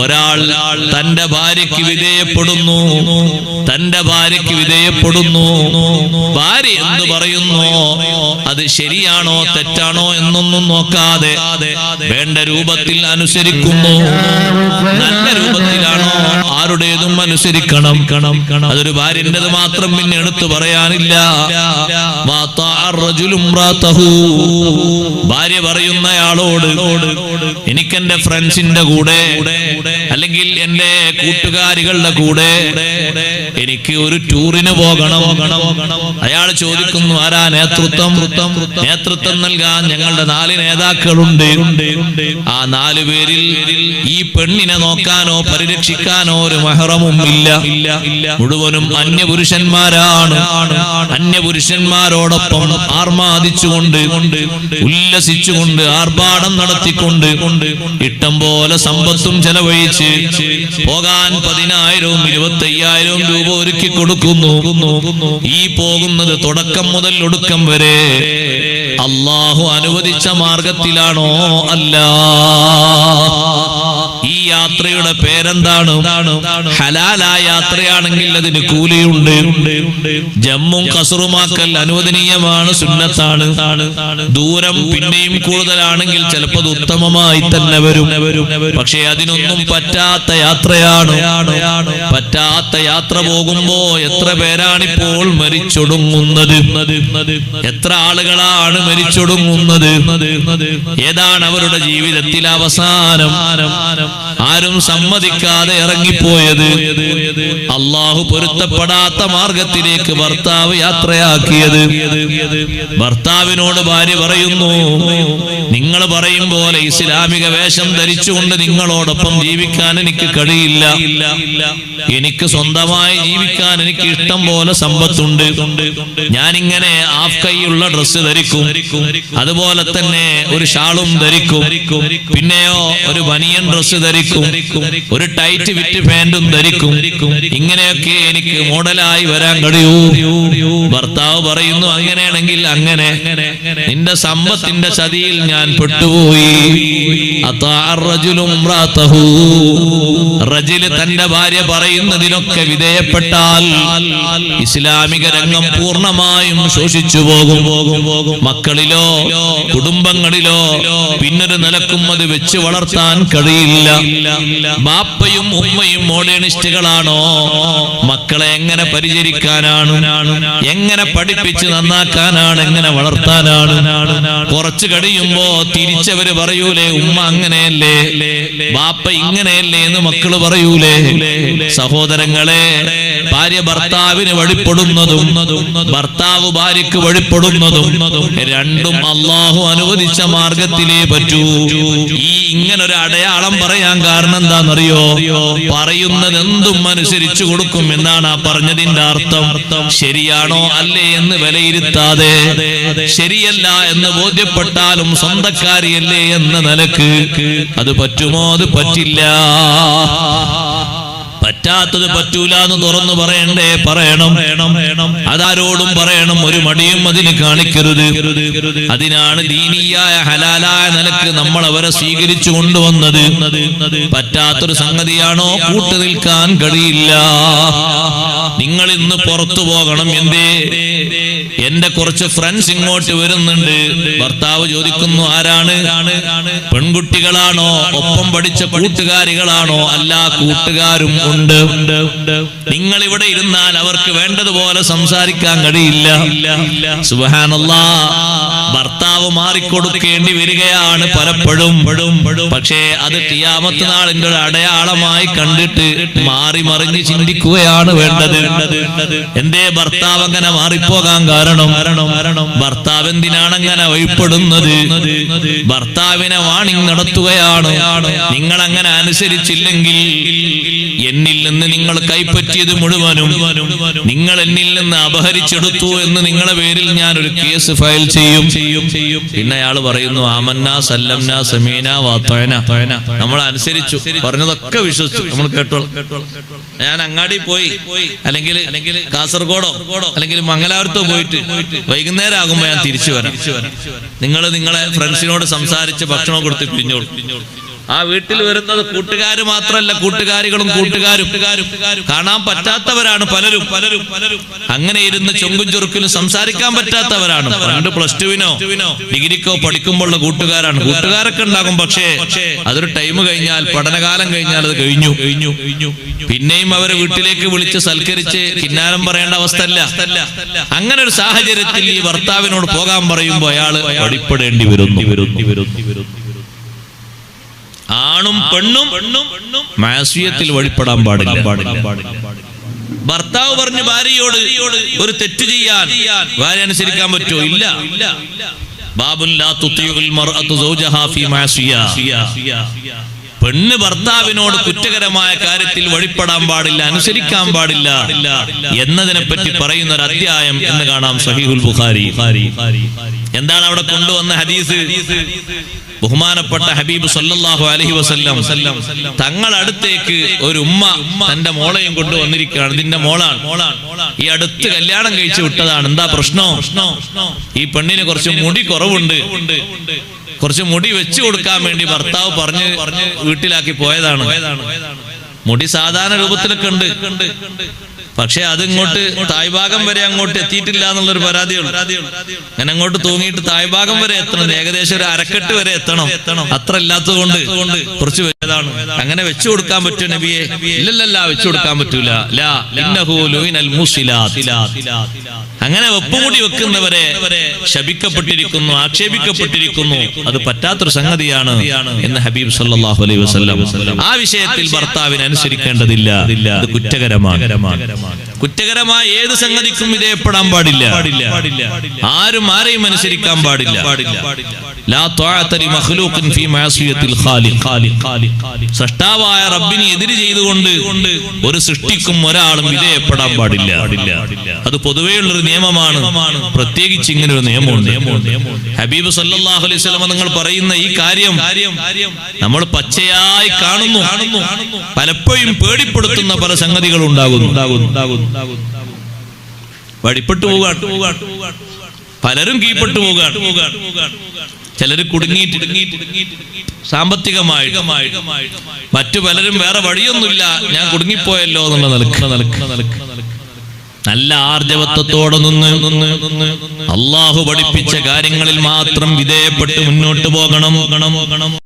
ഒരാൾ തന്റെ ഭാര്യയ്ക്ക് വിധേയപ്പെടുന്നു. തന്റെ ഭാര്യയ്ക്ക് വിധേയപ്പെടുന്നു. ഭാര്യ എന്ത് പറയുന്നു അത് ശരിയാണോ തെറ്റാണോ എന്നൊന്നും നോക്കാതെ വേണ്ട രൂപത്തിൽ അനുസരിക്കുന്നു. നല്ല രൂപത്തിലാണോ ആരുടേതും അനുസരിക്കണം. അതൊരു ഭാര്യന്റെത് മാത്രം പിന്നെ എടുത്തു പറയാനില്ല. ഭാര്യ പറയുന്നയാളോട് എനിക്കെന്റെ ഫ്രണ്ട്സിന്റെ കൂടെ അല്ലെങ്കിൽ എന്റെ കൂട്ടുകാരികളുടെ കൂടെ എനിക്ക് ഒരു ടൂറിന് പോകണം. അയാൾ ചോദിക്കുന്നു ആരാ നേതൃത്വം? നേതൃത്വം നൽകാൻ ഞങ്ങളുടെ നാല് നേതാക്കളുണ്ട്. ആ നാലു പേരിൽ ഈ പെണ്ണിനെ നോക്കാനോ പരിരക്ഷിക്കാനോ ഒരു മഹറമും ഇല്ല. മുഴുവനും അന്യപുരുഷന്മാരാണ്. അന്യപുരുഷന്മാരോടൊപ്പം ആർമാദിച്ചുകൊണ്ട് ഉല്ലസിച്ചുകൊണ്ട് ആർഭാടം നടത്തിക്കൊണ്ട് ഇഷ്ടം പോലെ സമ്പത്തും ചെലവഴിച്ച് പോകാൻ പതിനായിരവും ഇരുപത്തി അയ്യായിരവും രൂപ ഒരുക്കി കൊടുക്കുന്നു. ഈ പോകുന്നത് തുടക്കം മുതൽ ഒടുക്കം വരെ അള്ളാഹു അനുവദിച്ച മാർഗത്തിലാണോ? അല്ല. ഈ യാത്രയുടെ പേരെന്താണ്? ഹലാലായ യാത്രയാണെങ്കിൽ അതിന് കൂലിയുണ്ട്. ജമ്മും കസറുമാക്കൽ അനുവദനീയമാണ് സുന്നത്താണ്. ദൂരം പിന്നെയും കൂടുതലാണെങ്കിൽ ചിലപ്പോൾ ഉത്തമമായി തന്നെ വരും. പക്ഷേ അതിനൊന്നും പറ്റാത്ത യാത്രയാണ്. പറ്റാത്ത യാത്ര പോകുമ്പോ എത്ര പേരാണിപ്പോൾ മരിച്ചൊടുങ്ങുന്നത്? എത്ര ആളുകളാണ് മരിച്ചൊടുങ്ങുന്നത്? ഏതാണ് അവരുടെ ജീവിതത്തിൽ അവസാനം? ആരും സമ്മതിക്കാതെ ഇറങ്ങിപ്പോയത്. അള്ളാഹു പൊരുത്തപ്പെടാത്ത മാർഗത്തിലേക്ക് ഭർത്താവ് യാത്രയാക്കിയത്. ഭർത്താവിനോട് ഭാര്യ പറയുന്നു നിങ്ങൾ പറയും പോലെ ഇസ്ലാമിക വേഷം ധരിച്ചുകൊണ്ട് നിങ്ങളോടൊപ്പം ജീവിക്കാൻ എനിക്ക് കഴിയില്ല. എനിക്ക് സ്വന്തമായി ജീവിക്കാൻ എനിക്ക് ഇഷ്ടം പോലെ സമ്പത്തുണ്ട്. ഞാനിങ്ങനെ ആഫ് കൈയുള്ള ഡ്രസ്സ് ധരിക്കും. അതുപോലെ തന്നെ ഒരു ഷാളും ധരിക്കും. പിന്നെയോ ഒരു ബനിയൻ ഡ്രസ്സ് ധരിക്കും. ഒരു ടൈറ്റ് വിറ്റ് പാന്റും ധരിക്കും. ഇങ്ങനെയൊക്കെ എനിക്ക് മോഡലായി വരാൻ കഴിയൂ. ഭർത്താവ് പറയുന്നു അങ്ങനെയാണെങ്കിൽ അങ്ങനെ. നിന്റെ സമ്പത്തിന്റെ ചതിയിൽ ഞാൻ പെട്ടുപോയി. റജുലും തന്റെ ഭാര്യ പറയുന്നതിനൊക്കെ വിധേയപ്പെട്ടാൽ ഇസ്ലാമിക രംഗം പൂർണമായും ശോഷിച്ചു പോകും. മക്കളിലോ കുടുംബങ്ങളിലോ പിന്നൊരു നിലക്കും അത് വെച്ച് വളർത്താൻ കഴിയില്ല. ബാപ്പയും ഉമ്മയും മോഡേണിസ്റ്റുകളാണോ? മക്കളെ എങ്ങനെ പരിചരിക്കാനാണ്? എങ്ങനെ പഠിപ്പിച്ച് നന്നാക്കാനാണ്? എങ്ങനെ വളർത്താനാണ്? കുറച്ച് കഴിയുമ്പോ തിരിച്ചവര് പറയൂലേ ഉമ്മ അങ്ങനെയല്ലേ? ബാപ്പ ഇങ്ങനെയല്ലേ? എന്ന് മക്കൾ പറയൂലേ. സഹോദരങ്ങളെ ഭാര്യ ഭർത്താവിന് വഴിപ്പെടുന്നതും ഭർത്താവ് ഭാര്യക്ക് വഴിപ്പെടുന്നതും രണ്ടും അള്ളാഹു അനുവദിച്ച മാർഗത്തിലേ പറ്റൂ. ഈ ഇങ്ങനൊരു അടയാളം പറയാൻ കാരണം എന്താണെന്നറിയോ? പറയുന്നത് എന്തും അനുസരിച്ചു കൊടുക്കും എന്നാണ് ആ പറഞ്ഞതിന്റെ അർത്ഥം. ശരിയാണോ അല്ലേ എന്ന് വിലയിരുത്താതെ ശരിയല്ല എന്ന് ബോധ്യപ്പെട്ടാലും സ്വന്തക്കാരിയല്ലേ എന്ന നിലയ്ക്ക് അത് പറ്റുമോ? അത് പറ്റില്ല. പറ്റാത്തത് പറ്റൂല എന്ന് തുറന്നു പറയണ്ടേ? പറയണം. അതാരോടും പറയണം. ഒരു മടിയും അതിന് കാണിക്കരുത്. അതിനാണ് ദീനീയായ ഹലാലായ നിലയ്ക്ക് നമ്മൾ അവരെ സ്വീകരിച്ചു കൊണ്ടുവന്നത്. പറ്റാത്തൊരു സംഗതിയാണോ? കൂട്ടു നിൽക്കാൻ കഴിയില്ല. നിങ്ങൾ ഇന്ന് പുറത്തു പോകണം. എന്തേ? എന്റെ കുറച്ച് ഫ്രണ്ട്സ് ഇങ്ങോട്ട് വരുന്നുണ്ട്. ഭർത്താവ് ചോദിക്കുന്നു ആരാണ്? പെൺകുട്ടികളാണോ? ഒപ്പം പഠിച്ച കൂട്ടുകാരികളാണോ? അല്ല കൂട്ടുകാരും ഉണ്ട്. നിങ്ങൾ ഇവിടെ ഇരുന്നാൽ അവർക്ക് വേണ്ടതുപോലെ സംസാരിക്കാൻ കഴിയില്ല. സുബഹാനല്ലാ ഭർത്താവ് മാറിക്കൊടുക്കേണ്ടി വരികയാണ് പലപ്പോഴും. പക്ഷേ അത് ടിയാമത്ത് നാളിന്റെ ഒരു അടയാളമായി കണ്ടിട്ട് മാറി മറിഞ്ഞ് ചിന്തിക്കുകയാണ് വേണ്ടത്. എന്തേ ഭർത്താവ് അങ്ങനെ മാറിപ്പോകാൻ കാരണം? ഭർത്താവ് എന്തിനാണ് അങ്ങനെ വഴിപ്പെടുന്നത്? ഭർത്താവിനെ വാണിംഗ് നടത്തുകയാണ്. നിങ്ങൾ അങ്ങനെ അനുസരിച്ചില്ലെങ്കിൽ എന്നിൽ നിന്ന് നിങ്ങൾ കൈപ്പറ്റിയത് മുഴുവനും നിങ്ങൾ എന്നിൽ നിന്ന് അപഹരിച്ചെടുത്തു എന്ന് നിങ്ങളുടെ പേരിൽ ഞാൻ ഒരു കേസ് ഫയൽ ചെയ്യും. പിന്നെ അയാൾ പറയുന്നു ആമന്ന സല്ലംന സമീന വാത്തോയന. നമ്മൾ അനുസരിച്ചു പറഞ്ഞതൊക്കെ വിശ്വസിച്ചു. നമ്മൾ കേട്ടോളൂ. ഞാൻ അങ്ങാടി പോയി. അല്ലെങ്കിൽ അല്ലെങ്കിൽ കാസർഗോഡോ അല്ലെങ്കിൽ മംഗലാപുരത്തോ പോയിട്ട് വൈകുന്നേരം ആകുമ്പോ ഞാൻ തിരിച്ചു വരാം. നിങ്ങൾ നിങ്ങളെ ഫ്രണ്ട്സിനോട് സംസാരിച്ച് ഭക്ഷണം കൊടുത്ത് പിരിഞ്ഞോളൂ. ആ വീട്ടിൽ വരുന്നത് കൂട്ടുകാർ മാത്രമല്ല കൂട്ടുകാരികളും കൂട്ടുകാരും. കാണാൻ പറ്റാത്തവരാണ് പലരും. പലരും പലരും അങ്ങനെ ഇരുന്ന് ചൊങ്കും ചൊറുക്കിലും സംസാരിക്കാൻ പറ്റാത്തവരാണ്. പണ്ട് പ്ലസ് ടുവിനോ ഡിഗ്രിക്കോ പഠിക്കുമ്പോഴുള്ള കൂട്ടുകാരാണ്. കൂട്ടുകാരൊക്കെ ഉണ്ടാകും പക്ഷേ അതൊരു ടൈം കഴിഞ്ഞാൽ പഠനകാലം കഴിഞ്ഞാൽ അത് കഴിഞ്ഞു. കഴിഞ്ഞു കഴിഞ്ഞു പിന്നെയും അവരെ വീട്ടിലേക്ക് വിളിച്ച് സൽക്കരിച്ച് കിന്നാരം പറയേണ്ട അവസ്ഥ അല്ല അങ്ങനെ ഒരു സാഹചര്യത്തിൽ ഈ ഭർത്താവിനോട് പോകാൻ പറയുമ്പോൾ അയാൾ അടിപ്പെടേണ്ടി വരുന്നു വരുന്നു വരുന്നു വരുന്നു. ആണും പെണ്ണും മാസിയത്തിൽ വഴിപ്പെടാൻ പാടില്ല. ഭർത്താവ് പറഞ്ഞു ഭാര്യയോട് ഒരു തെറ്റ് ചെയ്യാൻ ഭാര്യ അനുസരിക്കാൻ പറ്റുമോ? ഇല്ല. പെണ്ണ് ഭർത്താവിനോട് കുറ്റകരമായ കാര്യത്തിൽ വഴിപ്പെടാൻ പാടില്ല അനുസരിക്കാൻ പാടില്ല. എന്നതിനെ പറ്റി പറയുന്ന ഒരു അധ്യായം എന്ന് കാണാം സഹീഹുൽ ബുഖാരി. എന്താണ് അവിടെ കൊണ്ടുവന്ന ഹദീസ്? ബഹുമാനപ്പെട്ട ഹബീബ് സല്ലാഹു അലഹി വസ്ല്ലാം തങ്ങളടുത്തേക്ക് ഒരു ഉമ്മ തന്റെ മോളെയും കൊണ്ട് വന്നിരിക്കുകയാണ്. ഇതിന്റെ മോളാണ്. ഈ അടുത്ത് കല്യാണം കഴിച്ചു വിട്ടതാണ്. എന്താ പ്രശ്നം? ഈ പെണ്ണിന് കുറച്ച് മുടി കുറവുണ്ട്. കുറച്ച് മുടി വെച്ചു കൊടുക്കാൻ വേണ്ടി ഭർത്താവ് പറഞ്ഞ് വീട്ടിലാക്കി പോയതാണ്. മുടി സാധാരണ രൂപത്തിലൊക്കെ ഉണ്ട്. പക്ഷെ അതിങ്ങോട്ട് തായ്ഭാഗം വരെ അങ്ങോട്ട് എത്തിയിട്ടില്ല എന്നുള്ളൊരു പരാതിയുള്ളൂ ഞാൻ അങ്ങോട്ട് തൂങ്ങിയിട്ട് തായ്ഭാഗം വരെ എത്തണം. ഏകദേശം ഒരു അരക്കെട്ട് വരെ എത്തണം. അത്ര ഇല്ലാത്തത് കൊണ്ട് കുറച്ച് വെച്ചതാണ് അങ്ങനെ വെച്ചു കൊടുക്കാൻ പറ്റും നബിയെ? ഇല്ലല്ലല്ല വെച്ചു കൊടുക്കാൻ പറ്റൂല. ലാ ഇന്നഹു ലുഇനൽ മുസിലാത്ത്. അങ്ങനെ വെപ്പുകൂടി വെക്കുന്നവരെ ശപിക്കപ്പെട്ടിരിക്കുന്നു ആക്ഷേപിക്കപ്പെട്ടിരിക്കുന്നു. അത് പറ്റാത്തൊരു സംഗതിയാണ് എന്ന് ഹബീബ് സല്ലാഹു അലൈഹി വസ്ലം ആ വിഷയത്തിൽ ഭർത്താവിന് അനുസരിക്കേണ്ടതില്ല അത് കുറ്റകരമാണ്. കുറ്റകരമായ ഏത് സംഗതിക്കും വിധേയപ്പെടാൻ പാടില്ല. ആരും ആരെയും അനുസരിക്കാൻ പാടില്ല. സൃഷ്ടാവായ റബ്ബിനെ എതിര് ചെയ്തുകൊണ്ട് ഒരു സൃഷ്ടിക്കും ഒരാളും വിധേയപ്പെടാൻ പാടില്ല. അത് പൊതുവെയുള്ളൊരു നിയമമാണ്. പ്രത്യേകിച്ച് ഇങ്ങനെ ഒരു നിയമമുണ്ട്. ഹബീബ് സല്ലാഹു അലൈഹി സ്വലമ നിങ്ങൾ പറയുന്ന ഈ കാര്യം നമ്മൾ പച്ചയായി കാണുന്നു. പലപ്പോഴും പേടിപ്പെടുത്തുന്ന പല സംഗതികൾ ഉണ്ടാകുന്നു. വഴിപ്പെട്ടു പോകാൻ പലരും കീഴ്പ്പെട്ടു പോകാൻ ചിലർ സാമ്പത്തികമായിട്ട് മറ്റു പലരും വേറെ വഴിയൊന്നുമില്ല. ഞാൻ കുടുങ്ങിപ്പോയല്ലോ എന്നുള്ള നിലയ്ക്ക്. നിലയ്ക്ക് നിലയ്ക്ക്. നല്ല ആർജവത്വത്തോടെ നിന്ന് അള്ളാഹു പഠിപ്പിച്ച കാര്യങ്ങളിൽ മാത്രം വിധേയപ്പെട്ട് മുന്നോട്ട് പോകണം.